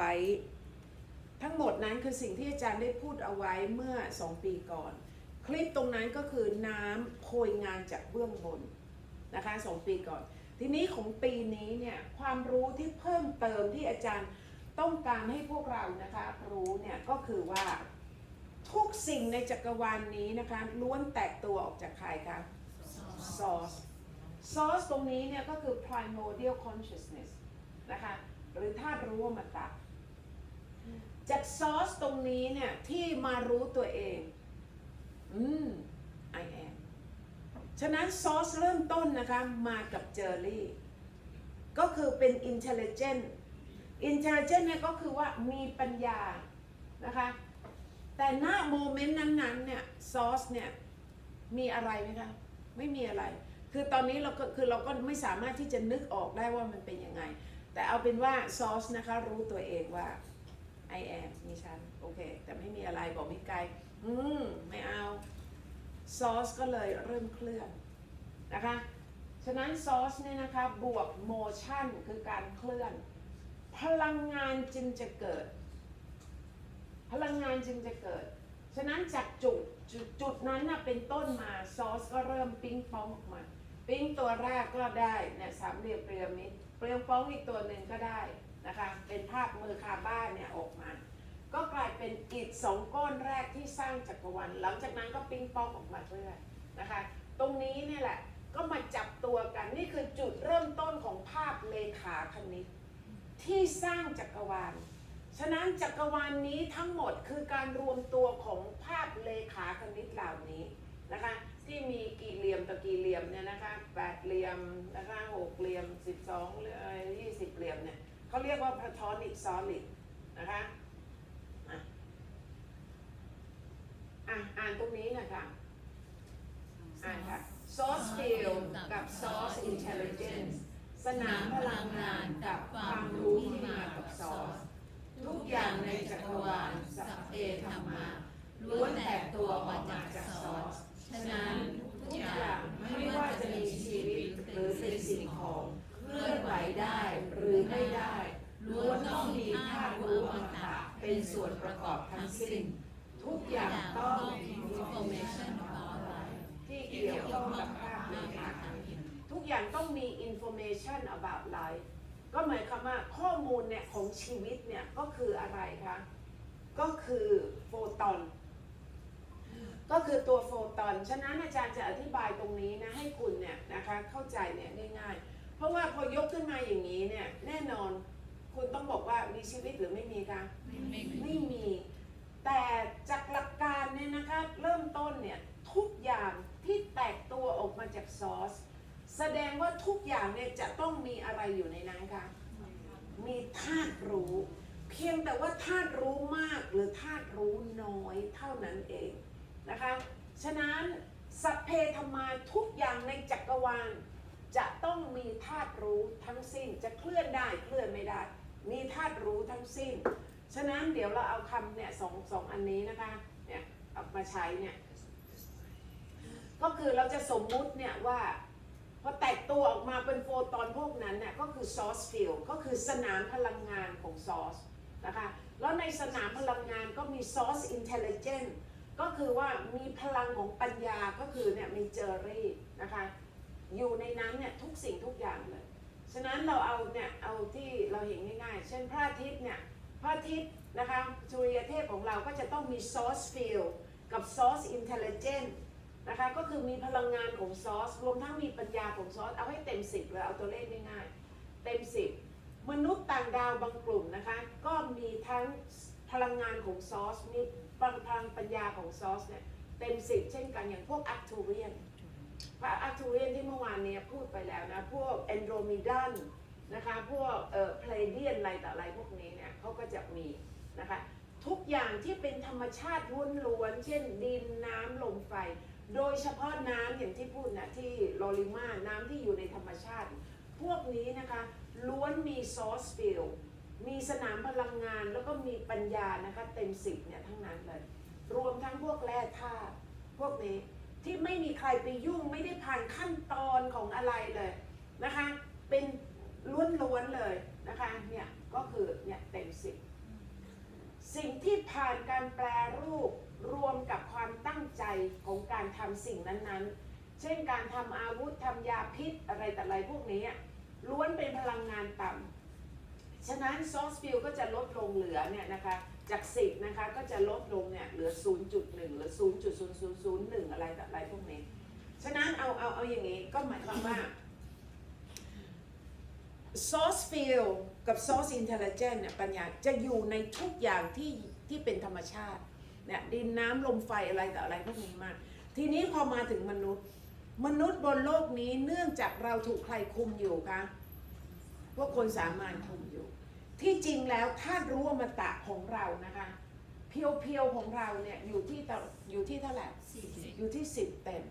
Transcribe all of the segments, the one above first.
ว้ ทั้งหมดนั้นคือสิ่งที่อาจารย์ได้พูดเอาไว้เมื่อ 2 ปีก่อน คลิปตรงนั้นก็คือน้ำโพยงานจากเบื้องบนนะคะสองปีก่อน ทีนี้ของปีนี้เนี่ยความรู้ที่เพิ่มเติมที่อาจารย์ต้องการให้พวกเรานะคะรู้เนี่ยก็คือว่าทุกสิ่งในจักรวาลนนี้นะคะล้วนแตกตัวออกจากใครคะ source source ตรงนี้เนี่ยก็คือ primordial consciousness นะคะหรือธาตุรู้อมตะ จาก source ตรงนี้เนี่ยที่มารู้ตัวเอง อืม I am ฉะนั้น source เริ่มต้นนะคะมากับเจอรี่ ก็คือเป็น intelligent intelligent เนี่ยก็คือว่ามีปัญญานะคะ แต่หน้าโมเมนต์นั้นๆเนี่ย source เนี่ยมีอะไรไหมคะ ไม่มีอะไร คือตอนนี้เราก็คือเราก็ไม่สามารถที่จะนึกออกได้ว่ามันเป็นยังไง แต่เอาเป็นว่า source นะคะรู้ตัวเองว่า I am มีฉัน โอเค แต่ไม่มีอะไรบอกม่ไกลอืม ไม่เอา source ก็เลยเริ่มเคลื่อนนะคะ ฉะนั้น source เนี่ยนะคะ บวก motion คือการเคลื่อน พลังงานจึงจะเกิด พลังงานจึงจะเกิด ฉะนั้นจากจุดจุดจุดนั้นนะเป็นต้นมาซอสก็เริ่มปิ้งปองออกมา ปิ้งตัวแรกก็ได้เนี่ยสามเหลี่ยมพีระมิดเปลี่ยงป้องอีกตัวหนึ่งก็ได้ นะคะเป็นภาพมือคาบ้านเนี่ยออกมา ก็กลายเป็นอิฐสองก้อนแรกที่สร้างจักรวาลหลังจากนั้นก็ปิ้งปองออกมาเรื่อยนะคะ ตรงนี้เนี่ยแหละก็มาจับตัวกันนี่คือจุดเริ่มต้นของภาพเลขาคณิต ที่สร้างจักรวาล ฉะนั้นจักรวาลนี้ทั้งหมดคือการรวมตัวของภาพเลขาคณิตเหล่านี้นะคะที่มีกี่เหลี่ยมต่อกี่เหลี่ยมเนี่ยนะคะแปดเหลี่ยมนะคะหกเหลี่ยมสิบสองหรือยี่สิบเหลี่ยมเนี่ย เขาเรียกว่า platonic solid นะคะอะอ่านตรงนี้นะคะอ่านค่ะ source field กับ source intelligence สนามพลังงานกับความรู้ที่มากับ source ทุกอย่างในจักรวาลสัพเพธรรมาล้วนแตกตัวออกมาจาก source ฉะนั้นทุกอย่างไม่ว่าจะมีชีวิตหรือเป็นสิ่งของ เคลื่อนไหวได้หรือไม่ได้ล้วนต้องมีธาตุรู้อมตะเป็นส่วนประกอบทั้งสิ้น ทุกอย่างต้อง information about life ที่เกี่ยวข้องกับภาพเลขาคณิตทุกอย่างต้องมี information about life ก็หมายความว่าข้อมูลเนี่ยของชีวิตเนี่ยก็คืออะไรคะ ก็คือโฟตอน ก็คือตัวโฟตอน ฉะนั้นอาจารย์จะอธิบายตรงนี้นะให้คุณเนี่ยนะคะเข้าใจเนี่ยง่ายๆ เพราะว่าพอยกขึ้นมาอย่างนี้เนี่ยแน่นอนคุณต้องบอกว่ามีชีวิตหรือไม่มีคะไม่มี แต่จากหลักการเนี่ยนะคะเริ่มต้นเนี่ยทุกอย่างที่แตกตัวออกมาจากซอส แสดงว่าทุกอย่างเนี่ยจะต้องมีอะไรอยู่ในนั้นคะมีธาตุรู้ เพียงแต่ว่าธาตุรู้มากหรือธาตุรู้น้อยเท่านั้นเองนะคะ ฉะนั้นสัพเพธรรมาทุกอย่างในจักรวาล จะต้องมีธาตุรู้ทั้งสิ้นจะเคลื่อนได้เคลื่อนไม่ได้ มีธาตุรู้ทั้งสิ้น ฉะนั้นเดี๋ยวเราเอาคำเนี่ยสองสองอันนี้นะคะเนี่ยเอามาใช้เนี่ยก็คือเราจะสมมุติเนี่ยว่าพอแตกตัวออกมาเป็นโฟตอนพวกนั้นเนี่ยก็คือ source field ก็คือสนามพลังงานของ source นะคะแล้วในสนามพลังงานก็มี source intelligence ก็คือว่ามีพลังของปัญญาก็คือเนี่ยมีเจอรี่นะคะ อยู่ในนั้นเนี่ยทุกสิ่งทุกอย่างเลย ฉะนั้นเราเอาเนี่ยเอาที่เราเห็นง่ายๆ เช่นพระอาทิตย์เนี่ยพระอาทิตย์นะคะสุริยเทพของเราก็จะต้องมี source field กับ source intelligence นะคะก็คือมีพลังงานของ source รวมทั้งมีปัญญาของ source เอาให้เต็ม10เลยเอาตัวเลขง่ายๆเต็ม10มนุษย์ต่างดาวบางกลุ่มนะคะก็มีทั้งพลังงานของ source มีพลังปัญญาของ source เนี่ยเต็ม10เช่นกันอย่างพวก Arcturian พระอาร์ตูเรียนที่เมื่อวานเนี้พูดไปแล้วนะ พวกแอนโดรมิดันนะคะพวกเอ่อเพลเดียนอะไรต่ออะไรพวกนี้เนี่ยเขาก็จะมีนะคะทุกอย่างที่เป็นธรรมชาติล้วนๆเช่นดินน้ำลมไฟ โดยเฉพาะน้ำอย่างที่พูดนะที่โลลิมาน้ำที่อยู่ในธรรมชาติ พวกนี้นะคะล้วนมีซอสฟิลมีสนามพลังงานแล้วก็มีปัญญานะคะเต็มสิบเนี่ยทั้งนั้นเลย รวมทั้งพวกแร่ธาตุพวกนี้ ที่ไม่มีใครไปยุ่งไม่ได้ผ่านขั้นตอนของอะไรเลยนะคะ เป็นล้วนๆเลยนะคะเนี่ยก็คือเนี่ยเต็มสิบผ่านการแปลรูปรวมกับความตั้งใจของการทำสิ่งนั้นๆ เช่นการทำอาวุธทำยาพิษอะไรแต่อะไรพวกนี้ล้วนเป็นพลังงานต่ำฉะนั้นซอสฟิลก็จะลดลงเหลือเนี่ยนะคะ จาก 10 นะคะ ก็จะลดลงเนี่ยเหลือ 0.1 หรือ 0.0001 อะไรต่ออะไรพวกนี้ ฉะนั้นเอาเอาเอาอย่างนี้ก็หมายความว่า Source Field กับ Source Intelligence เนี่ยปัญญาจะอยู่ในทุกอย่างที่ที่เป็นธรรมชาติเนี่ยดินน้ำลมไฟอะไรต่ออะไรพวกนี้มาก ทีนี้พอมาถึงมนุษย์ มนุษย์บนโลกนี้เนื่องจากเราถูกใครคุมอยู่คะพวกคนสามัญคุมอยู่ ที่จริงแล้วถ้ารู้อมตะของเรานะคะ เพียวๆของเราเนี่ยอยู่ที่เท่าอยู่ที่เท่าไหร่อยู่ที่สิบเต็ม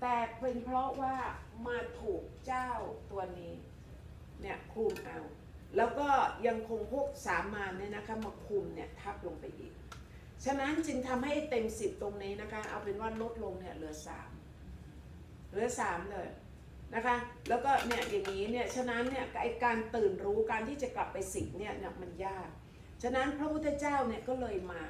แต่เป็นเพราะว่ามาถูกเจ้าตัวนี้เนี่ยคุมเอา แล้วก็ยังคงพวกสามานเนี่ยนะคะมาคุมเนี่ยทับลงไปอีก ฉะนั้นจึงทำให้เต็มสิบตรงนี้นะคะ เอาเป็นว่าลดลงเนี่ยเหลือสามเหลือสามเลย นะคะ แล้วก็เนี่ยอย่างนี้เนี่ยฉะนั้นเนี่ยไอการตื่นรู้การที่จะกลับไปสิบเนี่ยเนี่ยมันยาก ฉะนั้นพระพุทธเจ้าเนี่ยก็เลยมา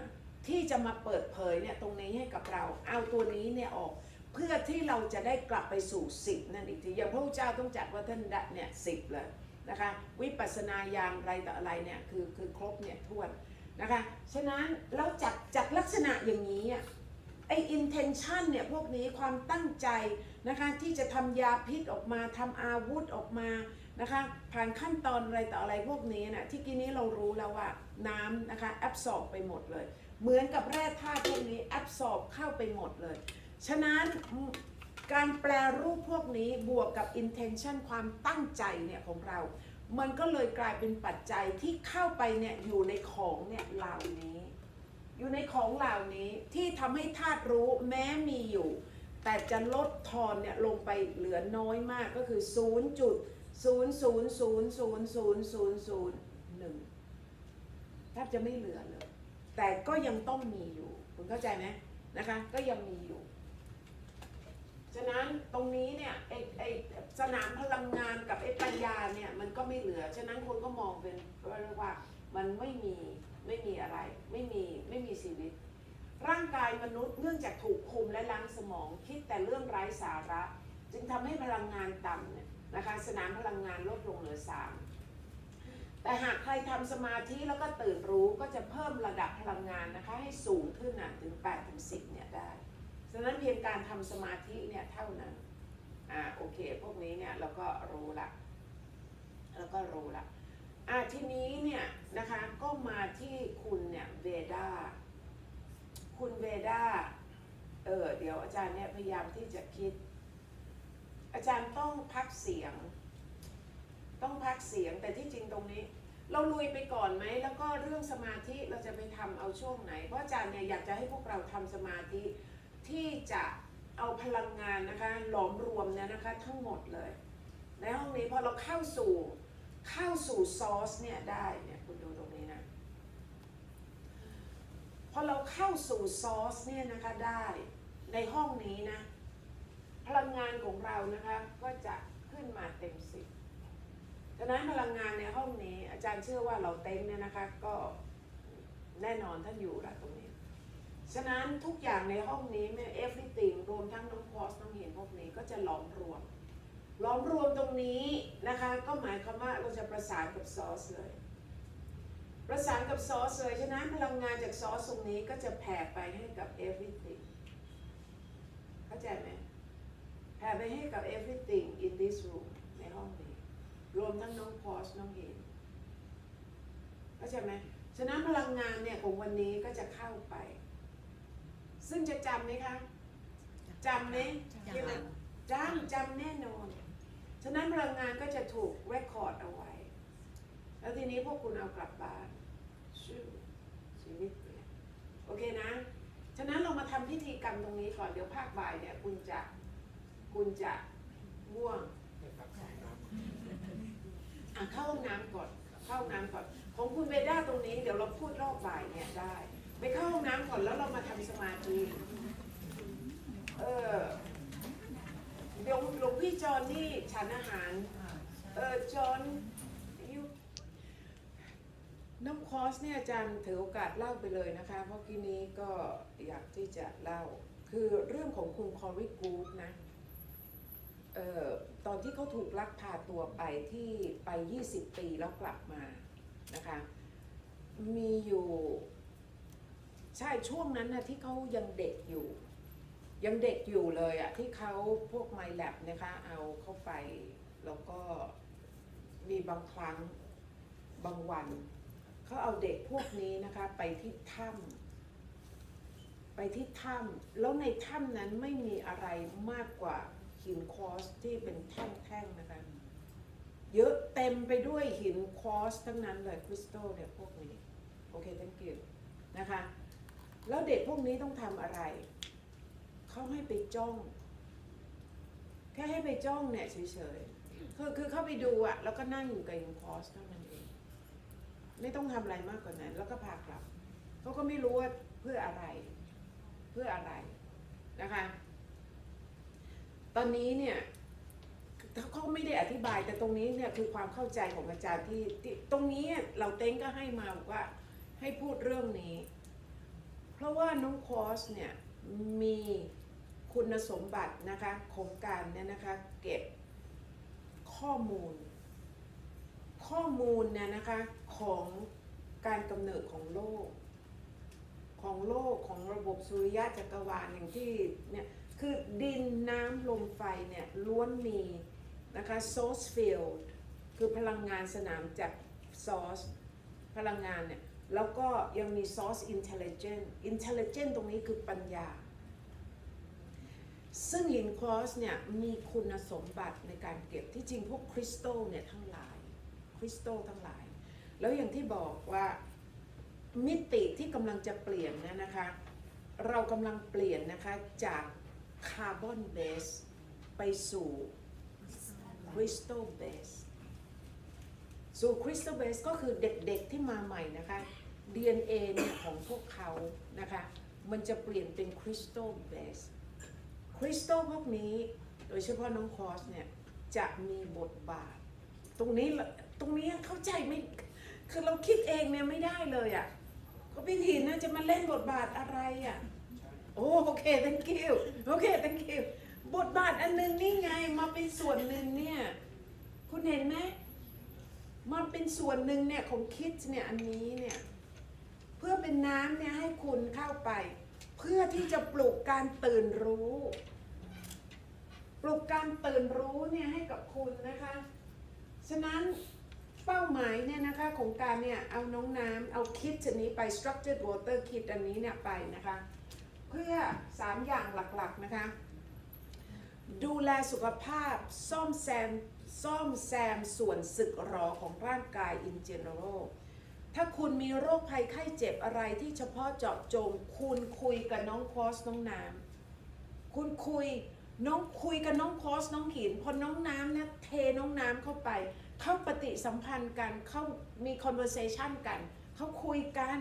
ที่จะมาเปิดเผยเนี่ยตรงนี้ให้กับเรา เอาตัวนี้เนี่ยออกเพื่อที่เราจะได้กลับไปสู่สิบนั่นอีกทีอย่างพระพุทธเจ้าต้องจัดว่าท่านด้เนี่ยสิบเลยนะคะวิปัสสนาญาณอะไรต่ออะไรเนี่ยคือคือครบเนี่ยท้วนนะคะฉะนั้นเราจัดจัดลักษณะอย่างนี้อะ ไอ้ intention เนี่ยพวกนี้ความตั้งใจนะคะที่จะทำยาพิษออกมาทำอาวุธออกมานะคะผ่านขั้นตอนอะไรต่ออะไรพวกนี้นะที่กี้นี้เรารู้แล้วว่าน้ำนะคะแอบสอบไปหมดเลย เหมือนกับแร่ธาตุพวกนี้แอบสอบเข้าไปหมดเลย ฉะนั้นการแปลรูปพวกนี้บวกกับ intention ความตั้งใจเนี่ยของเรา มันก็เลยกลายเป็นปัจจัยที่เข้าไปเนี่ยอยู่ในของเนี่ยเหล่านี้ อยู่ในของเหล่านี้ที่ทำให้ธาตุรู้แม้มีอยู่ แต่จะลดทอนเนี่ยลงไปเหลือน้อยมากก็คือ 0 0 0 0 0 0 0 0 0 1แทบจะไม่เหลือเลย แต่ก็ยังต้องมีอยู่ คุณเข้าใจไหมนะคะ ก็ยังมีอยู่ ฉะนั้นตรงนี้เนี่ยไอไอสนามพลังงานกับไอปัญญาเนี่ยมันก็ไม่เหลือ ฉะนั้นคนก็มองเป็นว่าเรียกว่ามันไม่มี ไม่มีอะไร ไม่มีไม่มีชีวิต ร่างกายมนุษย์เนื่องจากถูกคุมและล้างสมองคิดแต่เรื่องไร้สาระ จึงทำให้พลังงานต่ำเนี่ยนะคะสนามพลังงานลดลงเหลือสามแต่หากใครทำสมาธิแล้วก็ตื่นรู้ก็จะเพิ่มระดับพลังงานนะคะให้สูงขึ้นนะถึง8ถึง10เนี่ยได้ฉะนั้นเพียงการทำสมาธิเนี่ยเท่านั้นอ่าโอเค พวกนี้เนี่ยเราก็รู้ละแล้วก็รู้ละ อ่าทีนี้เนี่ยนะคะก็มาที่คุณเนี่ยเวดาคุณเวดาเออเดี๋ยวอาจารย์เนี่ยพยายามที่จะคิด อาจารย์ต้องพักเสียง ต้องพักเสียงแต่ที่จริงตรงนี้ เราลุยไปก่อนไหมแล้วก็เรื่องสมาธิเราจะไปทำเอาช่วงไหน เพราะอาจารย์เนี่ยอยากจะให้พวกเราทำสมาธิที่จะเอาพลังงานนะคะหลอมรวมเนี่ยนะคะ ทั้งหมดเลย ในห้องนี้พอเราเข้าสู่ เข้าสู่ซอสเนี่ยได้เนี่ยคุณดูตรงนี้นะพอเราเข้าสู่ซอสเนี่ยนะคะได้ในห้องนี้นะ พลังงานของเรานะคะก็จะขึ้นมาเต็มสิบดังนั้นพลังงานในห้องนี้ อาจารย์เชื่อว่าเราเต็มเนี่ยนะคะก็แน่นอนท่านอยู่ละตรงนี้ ฉะนั้นทุกอย่างในห้องนี้เนี่ย everything รวมทั้งน้องพอสน้องเห็นพวกนี้ก็จะหลอมรวมหลอมรวมตรงนี้ ก็หมายความว่าเราจะประสานกับซอสเลย ประสานกับซอสเลย ฉะนั้นพลังงานจากซอสตรงนี้ก็จะแผ่ไปให้กับ everything เข้าใจไหมแผ่ไปให้กับ everything in this room ในห้องนี้ รวมทั้งน้องพอสน้องเห็นเข้าใจไหมฉะนั้นพลังงานเนี่ยของวันนี้ก็จะเข้าไป ซึ่งจะจำไหมคะจำไหมจำจำจำแน่นอน ฉะนั้นพลังงานก็จะถูกเรคคอร์ดเอาไว้ แล้วทีนี้พวกคุณเอากลับบ้านชื่อชีวิตเปลี่ยนโอเคนะ ฉะนั้นเรามาทำพิธีกรรมตรงนี้ก่อน เดี๋ยวภาคบ่ายเนี่ยคุณจะคุณจะง่วงอะเข้าห้องน้ำก่อน เข้าห้องน้ำก่อน ของคุณเวด้าตรงนี้เดี๋ยวเราพูดรอบบ่ายเนี่ยได้ ไปเข้าห้องน้ำก่อนแล้วเรามาทำสมาธิ เออ เดี๋ยวหลวงพี่ จอนนี่ฉันอาหาร เออจอนยูน้ำคอร์สเนี่ยอาจารย์ถือโอกาสเล่าไปเลยนะคะ เพราะกี้นี้ก็อยากที่จะเล่า คือเรื่องของคุณคอริกูดนะเอ่อตอนที่เขาถูกลักพาตัวไปที่ไป 20 ปีแล้วกลับมานะคะ มีอยู่ ใช่ช่วงนั้นนะที่เขายังเด็กอยู่ ยังเด็กอยู่เลยอะที่เขาพวกไมล์แลบนะคะ เอาเข้าไป แล้วก็มีบางครั้งบางวัน เขาเอาเด็กพวกนี้นะคะ ไปที่ถ้ำไปที่ถ้ำแล้วในถ้ำนั้นไม่มีอะไรมากกว่าหินคอสที่เป็นแท่งๆนะคะ เยอะเต็มไปด้วยหินคอสทั้งนั้นเลยคริสตัลเนี่ยพวกนี้ โอเค thank you นะคะ แล้วเด็กพวกนี้ต้องทำอะไร เขาให้ไปจ้อง แค่ให้ไปจ้องเนี่ยเฉยๆคือคือเข้าไปดูอะแล้วก็นั่งอยู่กับหินคอสเท่านั้นเอง ไม่ต้องทำอะไรมากกว่านั้น แล้วก็พากลับเขาก็ไม่รู้ว่าเพื่ออะไร เพื่ออะไรนะคะ ตอนนี้เนี่ยเขาไม่ได้อธิบายแต่ตรงนี้เนี่ยคือความเข้าใจของอาจารย์ที่ที่ตรงนี้เราเต้งก็ให้มาบอกว่าให้พูดเรื่องนี้ เพราะว่าน้องคอสเนี่ยมี คุณสมบัตินะคะของการเนี่ยนะคะเก็บข้อมูล ข้อมูลเนี่ยนะคะของการกำเนิดของโลก ของโลกของระบบสุริยะจักรวาลอย่างที่เนี่ยคือดินน้ำลมไฟเนี่ยล้วนมีนะคะ source field คือพลังงานสนามจาก source พลังงานเนี่ยแล้วก็ยังมี source intelligent intelligent ตรงนี้คือปัญญา ซึ่งหินคอสเนี่ยมีคุณสมบัติในการเก็บที่จริงพวกคริสตัลเนี่ยทั้งหลายคริสตัลทั้งหลาย แล้วอย่างที่บอกว่ามิติที่กำลังจะเปลี่ยนเนยนะคะ เรากำลังเปลี่ยนนะคะ จากคาร์บอนเบสไปสู่คริสตัลเบสสู่คริสตัลเบสก็คือเด็กๆที่มาใหม่นะคะ DNA เนี่ยของพวกเขานะคะ มันจะเปลี่ยนเป็นคริสตัลเบส คริสตัลพวกนี้ โดยเฉพาะน้องคอสเนี่ยจะมีบทบาท ตรงนี้ตรงนี้เข้าใจไม่คือเราคิดเองเนี่ยไม่ได้เลยอะ่ะก็พี่ถินน่าจะมาเล่นบทบาทอะไรอะ่ะโอ้โอเค thank you โอเค thank you บทบาทอันหนึงนี่ไงมาเป็นส่วนหนึ่งเนี่ยคุณเห็นไหมมาเป็นส่วนหนึ่งเนี่ยของคิดเนี่ยอันนี้เนี่ยเพื่อเป็นน้ำเนี่ยให้คุณเข้าไป พื่อที่จะปลุกการตื่นรู้ ปลุกการตื่นรู้เนี่ยให้กับคุณนะคะ ฉะนั้นเป้าหมายเนี่ยนะคะของการเนี่ยเอาน้องน้ำเอาคิดชนี้ไป structured water kit อันนี้เนี่ยไปนะคะ เพื่อ 3 อย่างหลักๆนะคะ ดูแลสุขภาพซ่อมแซมซ่อมแซมส่วนสึกหรอของร่างกาย in general ถ้าคุณมีโรคภัยไข้เจ็บอะไรที่เฉพาะเจาะจง คุณคุยกับน้องคอสน้องน้ำคุณคุยน้องคุยกับน้องคอสน้องหินพอน้องน้ำเนี่ยเทน้องน้ำเข้าไป เข้าปฏิสัมพันธ์กันเข้ามี conversation กัน เขาคุยกัน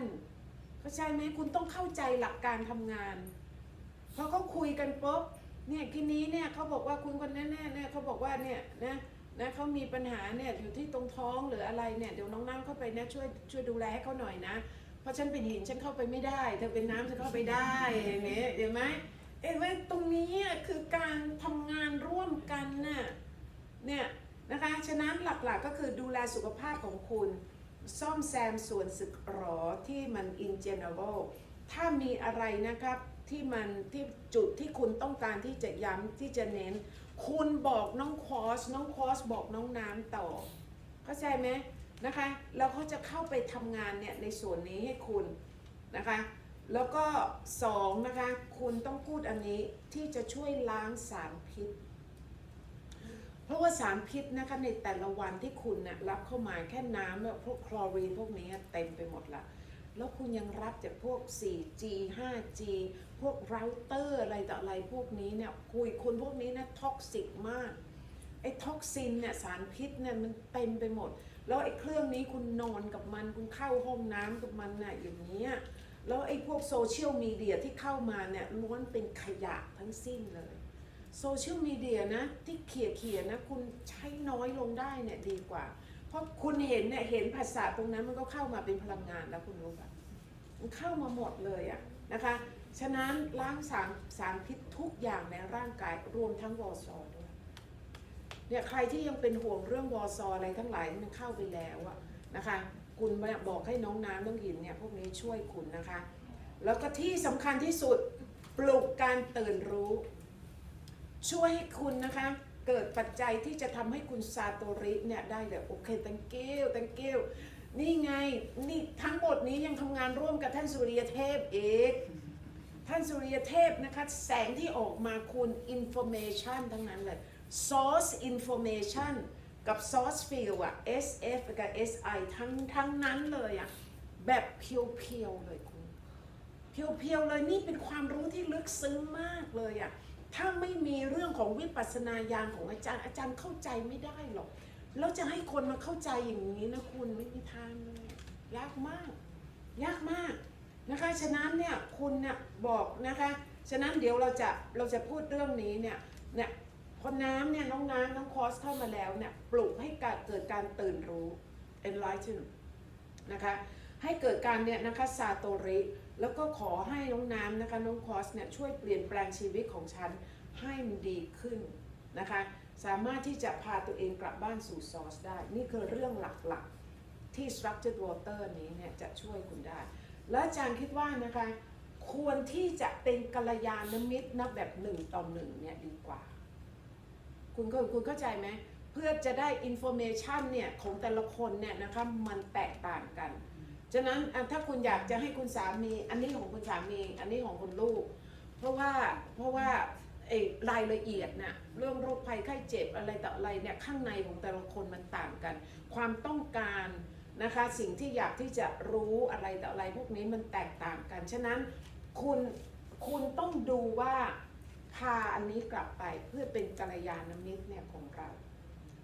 เข้าใจไหมคุณต้องเข้าใจหลักการทำงานพอเขาคุยกันปุ๊บเนี่ยทีนี้เนี่ยเขาบอกว่าคุณคนนั้นเนี่ยเนี่ยเขาบอกว่าเนี่ยนะ นะเขามีปัญหาเนี่ยอยู่ที่ตรงท้องหรืออะไรเนี่ยเดี๋ยวน้องน้ำเข้าไปนะช่วยช่วยดูแลให้เขาหน่อยนะ เพราะฉันเป็นหินฉันเข้าไปไม่ได้เธอเป็นน้ำฉันเข้าไปได้อย่างเงี้เห็นไหมเห็นไหมตรงนี้คือการทำงานร่วมกันน่ะเนี่ยนะคะฉะนั้นหลักๆก็คือดูแลสุขภาพของคุณ ซ่อมแซมส่วนสึกหรอที่มัน in general ถ้ามีอะไรนะครับที่มันที่จุดที่คุณต้องการที่จะย้ำที่จะเน้น คุณบอกน้องคอส น้องคอสบอกน้องน้ำต่อ เข้าใจไหมนะคะ แล้วเขาจะเข้าไปทำงานเนี่ยในส่วนนี้ให้คุณนะคะ แล้วก็สองนะคะ คุณต้องพูดอันนี้ที่จะช่วยล้างสารพิษ เพราะว่าสารพิษนะคะในแต่ละวันที่คุณนะ่ะรับเข้ามาแค่น้ำแล้วพวกคลอรีนพวกนี้เต็มไปหมดละ แล้วคุณยังรับจากพวก 4G 5G พวกเราเตอร์อะไรต่ออะไรพวกนี้เนี่ยคุยคุณพวกนี้นะท็อกซิกมาก ไอ้ท็อกซินเนี่ยสารพิษเนี่ยมันเต็มไปหมด แล้วไอ้เครื่องนี้คุณนอนกับมัน คุณเข้าห้องน้ำกับมันน่ะอย่างนี้ยแล้วไอ้พวกโซเชียลมีเดียที่เข้ามาเนี่ยล้วนเป็นขยะทั้งสิ้นเลยโซเชียลมีเดียนะที่เขี่ยเขี่ยๆนะคุณใช้น้อยลงได้เนี่ยดีกว่า ราะคุณเห็นเนี่ยเห็นภาษาตรงนั้นมันก็เข้ามาเป็นพลังงานแล้วคุณรู้ปะมันเข้ามาหมดเลยอะนะคะ ฉะนั้นล้างสารสารพิษทุกอย่างในร่างกายรวมทั้งวอซอด้วยเนี่ยใครที่ยังเป็นห่วงเรื่องวอซออะไรทั้งหลายมันเข้าไปแล้วอะนะคะคุณบอกให้น้องน้ำน้องหินเนี่ยพวกนี้ช่วยคุณนะคะ แล้วก็ที่สำคัญที่สุดปลุกการตื่นรู้ ช่วยให้คุณนะคะ เกิดปัจจัยที่จะทำให้คุณซาโตริเนี่ยได้เลยโอเค thank you thank you นี่ไง นี่ทั้งหมดนี้ยังทำงานร่วมกับท่านสุริยเทพเอกท่านสุริยเทพนะคะ แสงที่ออกมาคุณ information ทั้งนั้นเลย source information กับ source field อะ SF กับ SI ทั้งทั้งนั้นเลยอะแบบเพียวๆเลยคุณ เพียวๆเลยนี่เป็นความรู้ที่ลึกซึ้งมากเลยอะ ถ้าไม่มีเรื่องของวิปัสสนาญาณของอาจารย์ อาจารย์เข้าใจไม่ได้หรอก แล้วจะให้คนมาเข้าใจอย่างนี้นะคุณไม่มีทางเลยยากมาก ยากมากนะคะ ฉะนั้นเนี่ยคุณเนี่ยบอกนะคะ ฉะนั้นเดี๋ยวเราจะเราจะพูดเรื่องนี้เนี่ยเนี่ยพอน้ำเนี่ยน้องน้ำน้องคอสเข้ามาแล้วเนี่ยปลุกให้การเกิดการตื่นรู้ enlighten นะคะให้เกิดการเนี่ยนะคะซาโตริ แล้วก็ขอให้น้องน้ำนะคะน้องคอสเนี่ยช่วยเปลี่ยนแปลงชีวิตของฉันให้มันดีขึ้นนะคะ สามารถที่จะพาตัวเองกลับบ้านสู่ซอสได้ นี่คือเรื่องหลักๆที่ structured water นี้เนี่ยจะช่วยคุณได้ และอาจารย์คิดว่านะคะควรที่จะเป็นกัลยาณมิตรนะแบบหนึ่งต่อหนึ่งเนี่ยดีกว่า คุณก็คุณเข้าใจไหมเพื่อจะได้อินโฟเมชันเนี่ยของแต่ละคนเนี่ยนะคะมันแตกต่างกัน ฉะนั้นถ้าคุณอยากจะให้คุณสามี อันนี้ของคุณสามี อันนี้ของคุณลูก เพราะว่าเพราะว่าไอ้รายละเอียดน่ะเรื่องโรคภัยไข้เจ็บอะไรต่ออะไรเนี่ยข้างในของแต่ละคนมันต่างกัน ความต้องการนะคะสิ่งที่อยากที่จะรู้อะไรต่ออะไรพวกนี้มันแตกต่างกัน ฉะนั้นคุณคุณต้องดูว่าพาอันนี้กลับไปเพื่อเป็นกัลยาณมิตรเนี่ยของเรา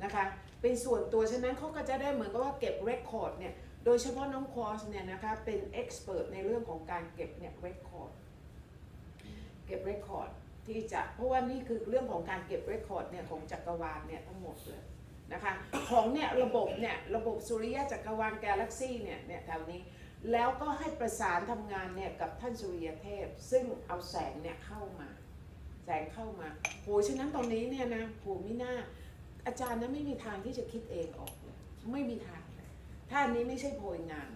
นะคะเป็นส่วนตัวฉะนั้นเขาก็จะได้เหมือนกับว่าเก็บเรคคอร์ดเนี่ย โดยเฉพาะน้องคอสเนี่ยนะคะเป็นเอ็กซ์เพรสในเรื่องของการเก็บเนี่ยเรคคอร์ดเก็บเรคคอร์ดที่จะเพราะว่านี่คือเรื่องของการเก็บเรคคอร์ดเนี่ยของจักรวาลเนี่ยทั้งหมดเลยนะคะของเนี่ยระบบเนี่ยระบบสุริยะจักรวาลกาแล็กซี่เนี่ยเนี่ยแถวนี้แล้วก็ให้ประสานทำงานเนี่ยกับท่านสุริยเทพ ซึ่งเอาแสงเนี่ยเข้ามา แสงเข้ามาโหฉะนั้นตรงนี้เนี่ยนะโหมิน่าอาจารย์นะไม่มีทางที่จะคิดเองออกเลยไม่มีทาง ถ้าอันนี้ไม่ใช่โพยงาน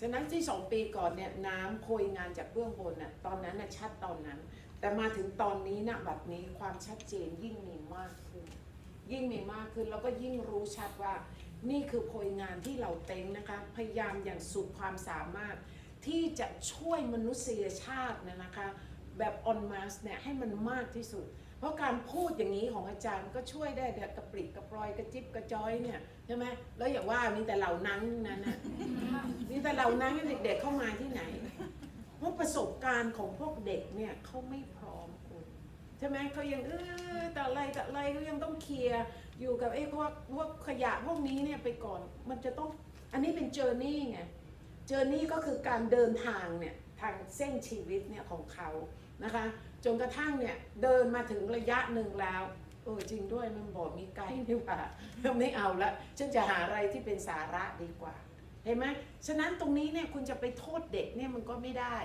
ฉะนั้นที่สองปีก่อนเนี่ยน้ำโพยงานจากเบื้องบนน่ะตอนนั้นน่ะชัดตอนนั้น แต่มาถึงตอนนี้นะแบบนี้ความชัดเจนยิ่งมีมากขึ้น ยิ่งมีมากขึ้นแล้วก็ยิ่งรู้ชัดว่านี่คือโพยงานที่เราเต็งนะคะพยายามอย่างสุดความสามารถที่จะช่วยมนุษยชาตินยนะคะ แบบออนมาสเนี่ยให้มันมากที่สุด เพราะการพูดอย่างนี้ของอาจารย์ก็ช่วยได้กระปริกระปรอยกระจิบกระจอยเนี่ยใช่ไหมแล้วอย่าว่ามีแต่เหล่านั้นนั่นนะมีแต่เหล่านั้นเด็กๆเข้ามาที่ไหนเพราะประสบการณ์ของพวกเด็กเนี่ยเขาไม่พร้อมคุณใช่ไหมเขายังเออแต่อะไรแต่อะไรเขายังต้องเคลียร์อยู่กับไอ้พวกพวกขยะพวกนี้เนี่ยไปก่อนมันจะต้องอันนี้เป็นเจอร์นี่ไงเจอร์นี่ก็คือการเดินทางเนี่ยทางเส้นชีวิตเนี่ยของเขานะคะ จนกระทั่งเนี่ยเดินมาถึงระยะหนึ่งแล้วเออจริงด้วยมันบอกมีไกด์นี่ว่าไม่เอาละฉันจะหาอะไรที่เป็นสาระดีกว่า เห็นไหมฉะนั้นตรงนี้เนี่ยคุณจะไปโทษเด็กเนี่ยมันก็ไม่ได้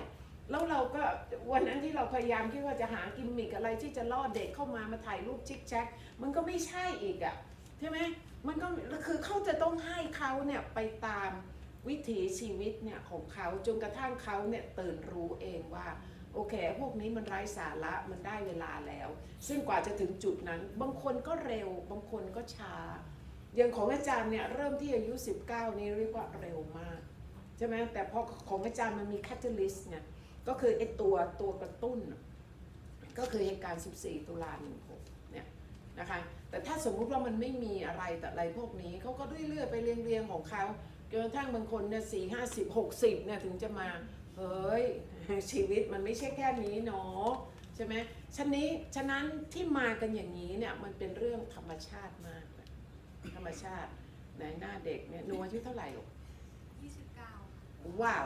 แล้วเราก็วันนั้นที่เราพยายามที่ว่าจะหากิมมิกอะไรที่จะล่อเด็กเข้ามามาถ่ายรูปชิคแช็คมันก็ไม่ใช่อีกอะ่ะใช่ไหมมันก็คือเขาจะต้องให้เขาเนี่ยไปตามวิถีชีวิตเนี่ยของเขาจนกระทั่งเขาเนี่ยตื่นรู้เองว่า โอเค พวกนี้มันไร้สาระมันได้เวลาแล้ว ซึ่งกว่าจะถึงจุดนั้น บางคนก็เร็ว บางคนก็ช้า อย่างของอาจารย์เนี่ยเริ่มที่อายุ 19 นี่เรียกว่าเร็วมากใช่ไหมแต่พอของอาจารย์มันมีแคตตาลิสต์เนี่ยก็คือไอ้ตัวตัวกระตุ้น ก็คือเหตุการณ์ 14 ตุลา16เนี่ยนะคะแต่ถ้าสมมุติว่ามันไม่มีอะไรแต่อะไรพวกนี้เขาก็เรื่อยๆไปเรียงๆของเขาจนกระทั่งบางคนเนี่ยสี่ห้าสิบหกสิบเนี่ยถึงจะมา เฮ้ย ชีวิตมันไม่ใช่แค่นี้เนาะใช่ไหมฉะนี้ฉะนั้นที่มากันอย่างนี้เนี่ยมันเป็นเรื่องธรรมชาติมากเลยธรรมชาติไหนหน้าเด็กเนี่ยหนูอายุเท่าไหร่ลูก29 ว้าว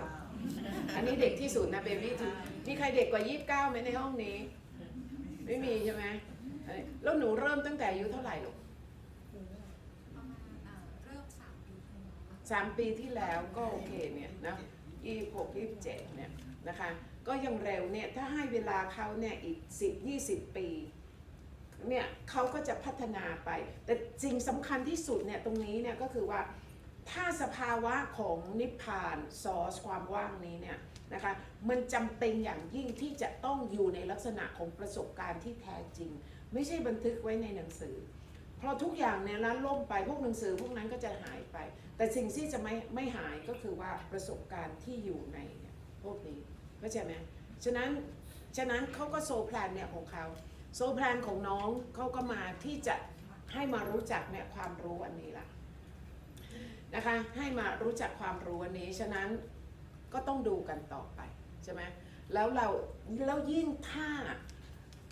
อันนี้เด็กที่สุดนะเบบี้มีใครเด็กกว่า 29ไหมในห้องนี้ ไม่มีใช่ไหมเอ้ยแล้วหนูเริ่มตั้งแต่อายุเท่าไหร่ลูกประมาณเอ่อเริ่มสามปีที่แล้วก็โอเคเนี่ยนะ ยี่หกยี่เจ็ดเนี่ยนะคะก็ยังเร็วเนี่ยถ้าให้เวลาเขาเนี่ยอีกสิบยี่สิบปีเนี่ยเขาก็จะพัฒนาไป แต่สิ่งสำคัญที่สุดเนี่ยตรงนี้เนี่ยก็คือว่าถ้าสภาวะของนิพพานซอสความว่างนี้เนี่ยนะคะมันจำเป็นอย่างยิ่งที่จะต้องอยู่ในลักษณะของประสบการณ์ที่แท้จริง ไม่ใช่บันทึกไว้ในหนังสือ พราะทุกอย่างเนี่ยละล่มไปพวกหนังสือพวกนั้นก็จะหายไป แต่สิ่งที่จะไม่ไม่หายก็คือว่าประสบการณ์ที่อยู่ในพวกนี้เข้าใจไหมฉะนั้นฉะนั้นเขาก็โซแพลนเนี่ยของเขาโซแพลนของน้องเขาก็มาที่จะให้มารู้จักเนี่ยความรู้อันนี้ละนะคะให้มารู้จักความรู้อันนี้ฉะนั้นก็ต้องดูกันต่อไปใช่ไหมแล้วเราแล้วยิ่งถ้า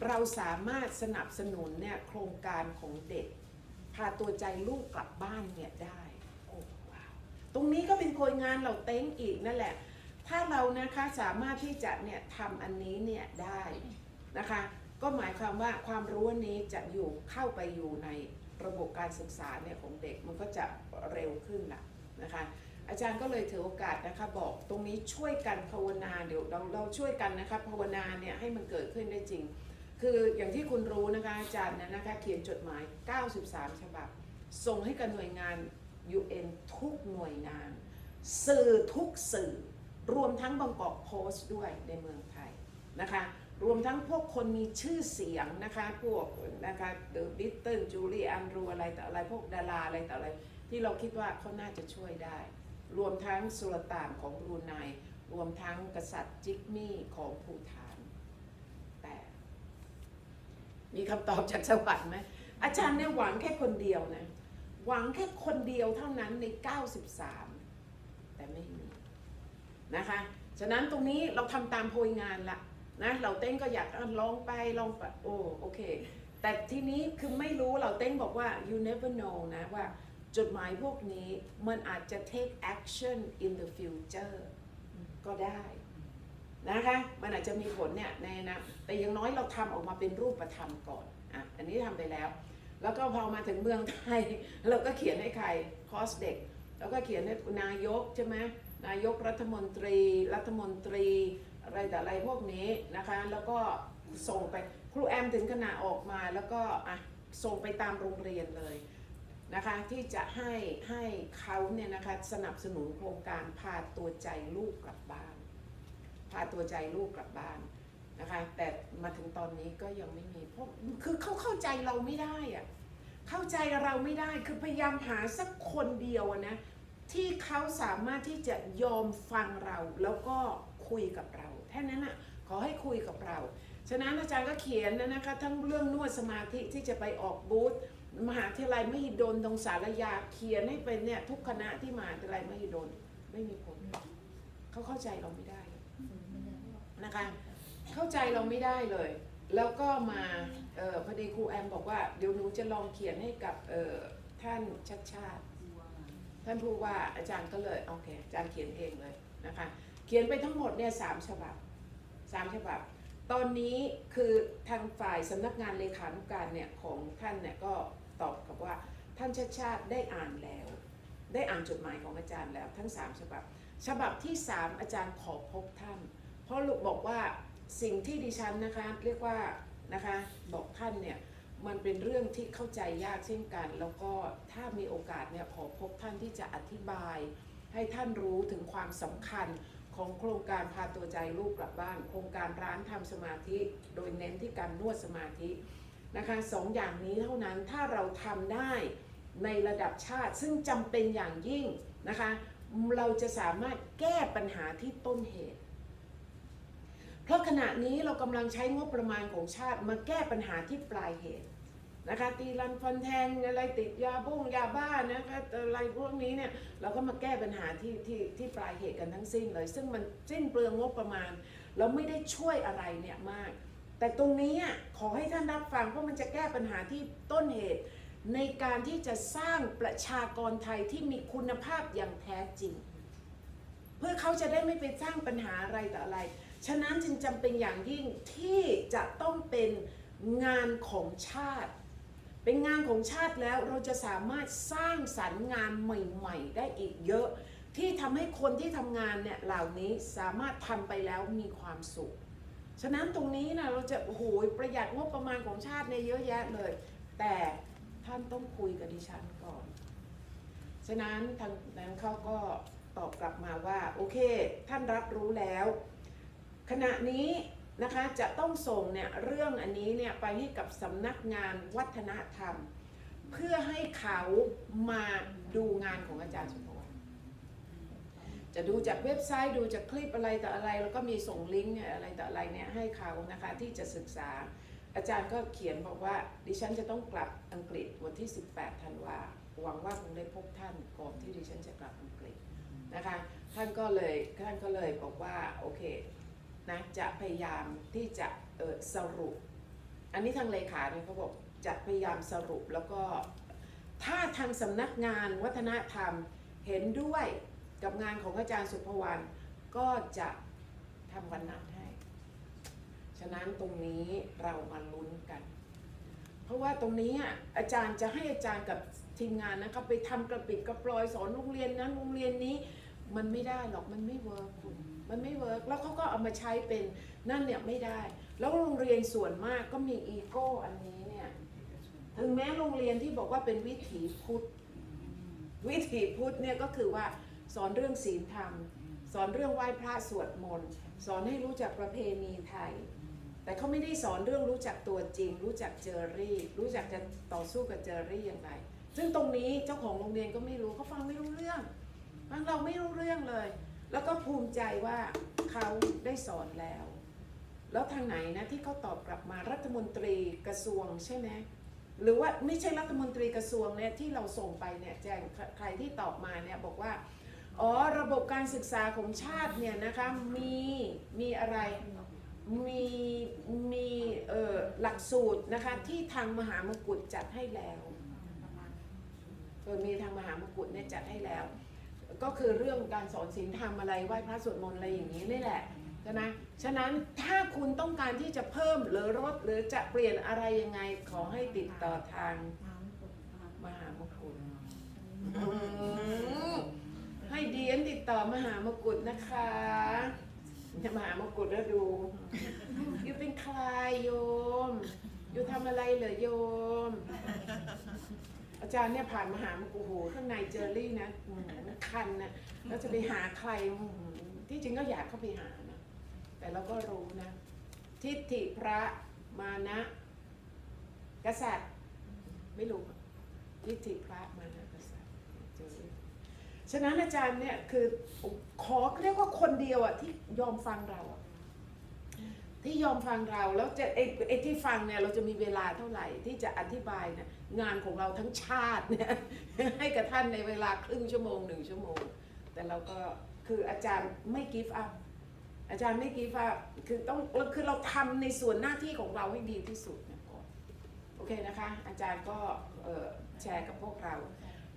เราสามารถสนับสนุนเนี่ยโครงการของเด็กาตัวใจลูกกลับบ้านเนี่ยได้โอ้ว้าวตรงนี้ก็เป็นโครงงานเราเต้งอีกนั่นแหละ ถ้าเรานะคะสามารถที่จะเนี่ยทำอันนี้เนี่ยได้นะคะ ก็หมายความว่าความรู้นนี้จะอยู่เข้าไปอยู่ในระบบการศึกษาเนี่ยของเด็กมันก็จะเร็วขึ้นละนะคะอาจารย์ก็เลยถือโอกาสนะคะบอกตรงนี้ช่วยกันภาวนาเดี๋ยวเราเราช่วยกันนะคะภาวนาเนี่ยให้มันเกิดขึ้นได้จริง คืออย่างที่คุณรู้นะคะอาจารย์นยนะคะเขียนจดหมาย 93 ฉบับ ส่งให้กับหน่วยงาน UN ทุกหน่วยงาน สื่อทุกสื่อ รวมทั้งบางกอกโพสต์ด้วยในเมืองไทยนะคะ รวมทั้งพวกคนมีชื่อเสียงนะคะพวกนะคะเดอะบิทเทิลจูเลี่อันรูอะไรต่ออะไรพวกดาราอะไรต่ออะไร ที่เราคิดว่าเขาน่าจะช่วยได้ รวมทั้งสุลต่านของบรูไนรวมทั้งกษัตริย์จิกมี่ของภูฐาน แต่ มีคำตอบจากสวรรค์ไหมอาจารย์เนี่ยหวังแค่คนเดียวนะหวังแค่คนเดียวเท่านั้นใน 93 แต่ไม่มีนะคะฉะนั้นตรงนี้เราทำตามโพยงานละนะเราเต้นก็อยากลองไปลองไปโอ้โอเค แต่ทีนี้คือไม่รู้เราเต้นบอกว่า you never know นะว่าจดหมายพวกนี้มันอาจจะ take action in the future ก็ได้ นะคะมันอาจจะมีผลเนี่ยในนะแต่อย่างน้อยเราทำออกมาเป็นรูปธรรมก่อนอะอันนี้ทำไปแล้ว แล้วก็พอมาถึงเมืองไทยเราก็เขียนให้ใครคอสเด็กแล้วก็เขียนให้นายกใช่ไหมนายกรัฐมนตรี รัฐมนตรีอะไรแต่อะไรพวกนี้นะคะ แล้วก็ส่งไปครูแอมถึงขนาดออกมาแล้วก็อะส่งไปตามโรงเรียนเลยนะคะที่จะให้ให้เขาเนี่ยนะคะสนับสนุนโครงการพาตัวใจลูกกลับบ้าน พาตัวใจลูกกลับบ้านนะคะแต่มาถึงตอนนี้ก็ยังไม่มีเพราะคือเขาเข้าใจเราไม่ได้อะเข้าใจเราไม่ได้คือพยายามหาสักคนเดียวนะที่เขาสามารถที่จะยอมฟังเราแล้วก็คุยกับเราแค่นั้นอะขอให้คุยกับเรา ฉะนั้นอาจารย์ก็เขียนนะนะคะทั้งเรื่องนวดสมาธิที่จะไปออกบูธมหาวิทยาลัยมหิดลตรงสารยาเขียนให้เป็นเนี่ยทุกคณะที่มหาวิทยาลัยมหิดลไม่มีผลเขาเข้าใจเราไม่ได้ นะคะ เข้าใจเราไม่ได้เลย แล้วก็มาออพอดีครูแอมบอกว่าเดี๋ยวหนูจะลองเขียนให้กับออท่านชัดชาติ ท่านผู้ว่าอาจารย์ก็เลยโอเคอาจารย์เขียนเองเลยนะคะ เขียนไปทั้งหมดเนี่ยสามฉบับสามฉบับ ตอนนี้คือทางฝ่ายสำนักงานเลขานุการเนี่ยของท่านเนี่ยก็ตอบกับว่าท่านชาติชาติได้อ่านแล้ว ได้อ่านจดหมายของอาจารย์แล้วทั้งสามฉบับ ฉบับที่สามอาจารย์ขอพบท่าน เพราะลูกบอกว่าสิ่งที่ดิฉันนะคะเรียกว่านะคะบอกท่านเนี่ยมันเป็นเรื่องที่เข้าใจยากเช่นกัน แล้วก็ถ้ามีโอกาสเนี่ยขอพบท่านที่จะอธิบาย ให้ท่านรู้ถึงความสำคัญของโครงการพาตัวใจลูกกลับบ้าน โครงการร้านทำสมาธิ โดยเน้นที่การนวดสมาธินะคะสองอย่างนี้เท่านั้นถ้าเราทำได้ในระดับชาติซึ่งจำเป็นอย่างยิ่งนะคะ เราจะสามารถแก้ปัญหาที่ต้นเหตุ เพราะขณะนี้เรากำลังใช้งบประมาณของชาติมาแก้ปัญหาที่ปลายเหตุนะคะตีรันฟันแทงอะไรติดยาบ้งยาบ้านะคะอะไรพวกนี้เนี่ยเราก็มาแก้ปัญหาที่ที่ที่ปลายเหตุกันทั้งสิ้นเลย ซึ่งมันสิ้นเปลืองงบประมาณ เราไม่ได้ช่วยอะไรเนี่ยมาก แต่ตรงนี้ขอให้ท่านรับฟังเพราะมันจะแก้ปัญหาที่ต้นเหตุ ในการที่จะสร้างประชากรไทยที่มีคุณภาพอย่างแท้จริง เพื่อเขาจะได้ไม่ไปสร้างปัญหาอะไรต่ออะไร ฉะนั้นจึงจำเป็นอย่างยิ่งที่จะต้องเป็นงานของชาติ เป็นงานของชาติแล้วเราจะสามารถสร้างสรรค์งานใหม่ ๆ ได้อีกเยอะ ที่ทำให้คนที่ทำงานเนี่ยเหล่านี้สามารถทำไปแล้วมีความสุข ฉะนั้นตรงนี้นะเราจะโอ้โหประหยัดงบประมาณของชาติเนี่ยเยอะแยะเลย แต่ ท่านต้องคุยกับดิฉันก่อน ฉะนั้นทางนั้นเขาก็ตอบกลับมาว่า โอเค ท่านรับรู้แล้ว ขณะนี้นะคะจะต้องส่งเนี่ยเรื่องอันนี้เนี่ยไปให้กับสำนักงานวัฒนธรรม เพื่อให้เขามาดูงานของอาจารย์สุภวัจะดูจากเว็บไซต์ดูจากคลิปอะไรต่ออะไร แล้วก็มีส่งลิงก์เนี่ยอะไรต่ออะไรเนี่ยให้เขานะคะที่จะศึกษา อาจารย์ก็เขียนบอกว่า ดิฉันจะต้องกลับอังกฤษวันที่ 18 ธันวาหวังว่าคงได้พบท่านก่อนที่ดิฉันจะกลับอังกฤษนะคะท่านก็เลยท่านก็เลยบอกว่าโอเคนะจะพยายามที่จะออสรุป อันนี้ทางเลขาเนี่ยเขาบอกจะพยายามสรุปแล้วก็ถ้าทางสำนักงานวัฒนธรรมเห็นด้วยกับงานของอาจารย์สุภวรรณก็จะทำวันนัดให้ ฉะนั้นตรงนี้เรามาลุ้นกัน เพราะว่าตรงนี้อาจารย์จะให้อาจารย์กับทีมงานนะครับไปทำกระปิดกระปลอยสอนโรงเรียนนั้นโรงเรียนนี้ มันไม่ได้หรอกมันไม่เวิร์กคุณมันไม่เวิร์กแล้วเขาก็เอามาใช้เป็นนั่นเนี่ยไม่ได้ แล้วโรงเรียนส่วนมากก็มีอีโก้อันนี้เนี่ยถึงแม้โรงเรียนที่บอกว่าเป็นวิถีพุทธวิถีพุทธเนี่ยก็คือว่าสอนเรื่องศีลธรรม สอนเรื่องไหว้พระสวดมนต์ สอนให้รู้จักประเพณีไทย แต่เขาไม่ได้สอนเรื่องรู้จักตัวจริง รู้จักเจอรี่ รู้จักจะต่อสู้กับเจอรี่อย่างไรซึ่งตรงนี้เจ้าของโรงเรียนก็ไม่รู้เขาฟังไม่รู้เรื่องฟังเราไม่รู้เรื่องเลย แล้วก็ภูมิใจว่าเขาได้สอนแล้ว แล้วทางไหนนะที่เขาตอบกลับมารัฐมนตรีกระทรวงใช่ไหมหรือว่าไม่ใช่รัฐมนตรีกระทรวงเนี่ยที่เราส่งไปเนี่ยแจ้งใครที่ตอบมาเนี่ยบอกว่าอ๋อระบบการศึกษาของชาติเนี่ยนะคะมีมีอะไร มีมีหลักสูตรนะคะที่ทางมหามกุฏจัดให้แล้วมีทางมหามกุฏเนี่ยจัดให้แล้ว ก็คือเรื่องการสอนศีลธรรมอะไรไหว้พระสวดมนต์อะไรอย่างนี้นี่แหละใช่ไหมฉะนั้นถ้าคุณต้องการที่จะเพิ่มหรือลดหรือจะเปลี่ยนอะไรยังไงขอให้ติดต่อทางมหามกุฏให้เดียนติดต่อมหามกุฏนะคะ จะมหามกุฏแล้วดูอยู่เป็นใครโยม อยู่ทำอะไรเหรอโยม อาจารย์เนี่ยผ่านมาหาโอ้โหข้างในเจอรี่นะอื้อหือคันนะแล้วจะไปหาใครอื้อหือที่จริงก็อยากเข้าไปหานะ แต่เราก็รู้นะ ทิฏฐิพระมานะ กษัตริย์ ไม่รู้ทิฏฐิพระมานะกษัตริย์เจอรี่ ฉะนั้นอาจารย์เนี่ยคือขอเรียกว่าคนเดียวอะที่ยอมฟังเราอะที่ยอมฟังเราแล้วจะไอ้ไอ้ที่ฟังเนี่ยเราจะมีเวลาเท่าไหร่ที่จะอธิบายเนี่ยงานของเราทั้งชาติเนี่ยให้กับท่านในเวลาครึ่งชั่วโมงหนึ่งชั่วโมง แต่เราก็คืออาจารย์ไม่กิฟต์อัพอาจารย์ไม่กิฟต์อัพคือต้องคือเราทำในส่วนหน้าที่ของเราให้ดีที่สุดนะก่อนโอเคนะคะ อาจารย์ก็แชร์กับพวกเรา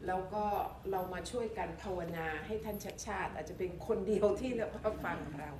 แล้วก็เรามาช่วยกันภาวนาให้ท่านชัดชาติ อาจจะเป็นคนเดียวที่เราฟังเรา